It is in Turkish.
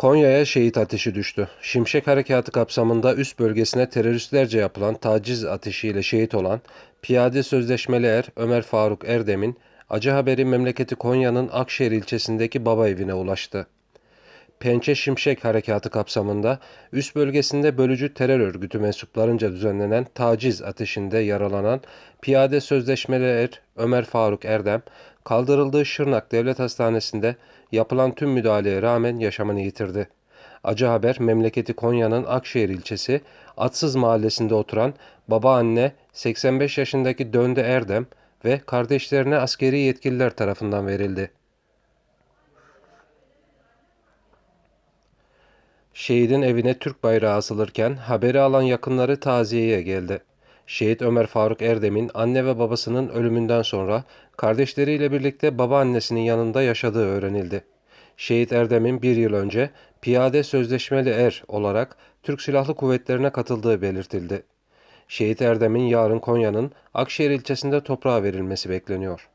Konya'ya şehit ateşi düştü. Şimşek Harekatı kapsamında üst bölgesine teröristlerce yapılan taciz ateşiyle şehit olan Piyade Sözleşmeli Er Ömer Faruk Erdem'in acı haberi memleketi Konya'nın Akşehir ilçesindeki baba evine ulaştı. Pençe Şimşek Harekatı kapsamında üst bölgesinde bölücü terör örgütü mensuplarınca düzenlenen taciz ateşinde yaralanan Piyade Sözleşmeli Er Ömer Faruk Erdem, kaldırıldığı Şırnak Devlet Hastanesi'nde yapılan tüm müdahaleye rağmen yaşamını yitirdi. Acı haber memleketi Konya'nın Akşehir ilçesi Atsız mahallesinde oturan babaanne 85 yaşındaki Dönde Erdem ve kardeşlerine askeri yetkililer tarafından verildi. Şehidin evine Türk bayrağı asılırken haberi alan yakınları taziyeye geldi. Şehit Ömer Faruk Erdem'in anne ve babasının ölümünden sonra kardeşleriyle birlikte babaannesinin yanında yaşadığı öğrenildi. Şehit Erdem'in bir yıl önce piyade sözleşmeli er olarak Türk Silahlı Kuvvetlerine katıldığı belirtildi. Şehit Erdem'in yarın Konya'nın Akşehir ilçesinde toprağa verilmesi bekleniyor.